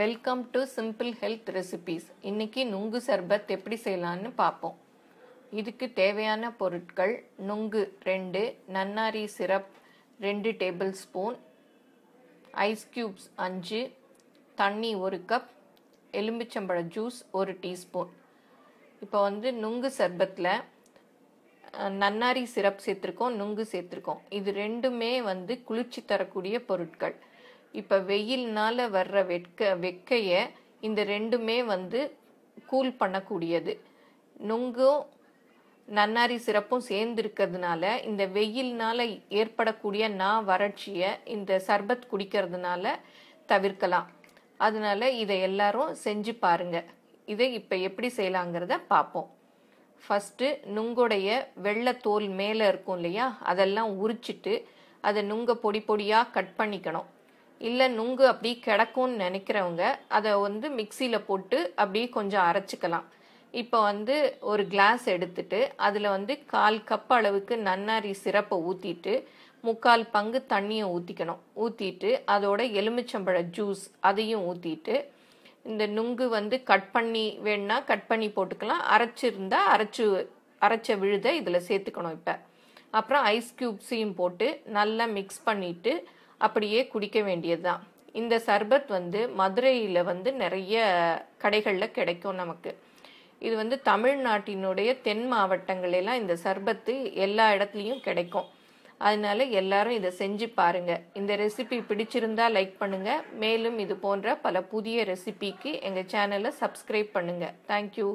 Welcome to simple health recipes இன்னைக்கு நுங்கு சர்பத் எப்படி செய்யலான்னு பார்ப்போம். இதுக்கு தேவையான பொருட்கள் நுங்கு ரெண்டு நன்னாரி சிரப் ரெண்டு டேபிள் ஸ்பூன் ஐஸ் க்யூப்ஸ் அஞ்சு தண்ணி ஒரு கப் எலும்பிச்சம்பழ ஜூஸ் ஒரு டீஸ்பூன். இப்போ வந்து நுங்கு சர்பத்தில் நன்னாரி சிரப் சேர்த்துருக்கோம் நுங்கு சேர்த்துருக்கோம். இது ரெண்டுமே வந்து குளிர்ச்சி தரக்கூடிய பொருட்கள். இப்போ வெயில்னால வர்ற வெட்க வெக்கையை இந்த ரெண்டுமே வந்து கூல் பண்ணக்கூடியது. நுங்கும் நன்னாரி சிறப்பும் சேர்ந்து இருக்கிறதுனால இந்த வெயில்னால ஏற்படக்கூடிய நா வறட்சியை இந்த சர்பத் குடிக்கிறதுனால தவிர்க்கலாம். அதனால இதை எல்லாரும் செஞ்சு பாருங்க. இதை இப்போ எப்படி செய்யலாங்கிறத பார்ப்போம் ஃபஸ்ட்டு நுங்குடைய வெள்ளை தோல் மேலே இருக்கும் இல்லையா? அதெல்லாம் உரிச்சிட்டு அதை நுங்க பொடி பொடியாக கட் பண்ணிக்கணும். இல்லை நுங்கு அப்படி கிடக்கும்னு நினைக்கிறவங்க அதை வந்து மிக்சியில் போட்டு அப்படியே கொஞ்சம் அரைச்சிக்கலாம். இப்போ வந்து ஒரு கிளாஸ் எடுத்துட்டு அதில் வந்து கால் கப் அளவுக்கு நன்னாரி சிரப்பை ஊற்றிட்டு முக்கால் பங்கு தண்ணியை ஊற்றிக்கணும் ஊற்றிட்டு அதோட எலுமிச்சம்பழ ஜூஸ் அதையும் ஊற்றிட்டு இந்த நுங்கு வந்து கட் பண்ணி வேணா கட் பண்ணி போட்டுக்கலாம். அரைச்சிருந்தா அரைச்சு அரைச்ச விழுத இதில் சேர்த்துக்கணும் இப்போ. அப்புறம் ஐஸ் க்யூப்ஸையும் போட்டு நல்லா மிக்ஸ் பண்ணிவிட்டு அப்படியே குடிக்க வேண்டியது தான் இந்த சர்பத் வந்து மதுரையில் வந்து நிறைய கடைகளில் கிடைக்கும் நமக்கு. இது வந்து தமிழ்நாட்டினுடைய தென் மாவட்டங்களெல்லாம் இந்த சர்பத்து எல்லா இடத்துலையும் கிடைக்கும். அதனால எல்லாரும் இதை செஞ்சு பாருங்க. இந்த ரெசிபி பிடிச்சிருந்தா லைக் பண்ணுங்க. மேலும் இது போன்ற பல புதிய ரெசிபிக்கு எங்கள் சேனலை சப்ஸ்கிரைப் பண்ணுங்க. தேங்க்யூ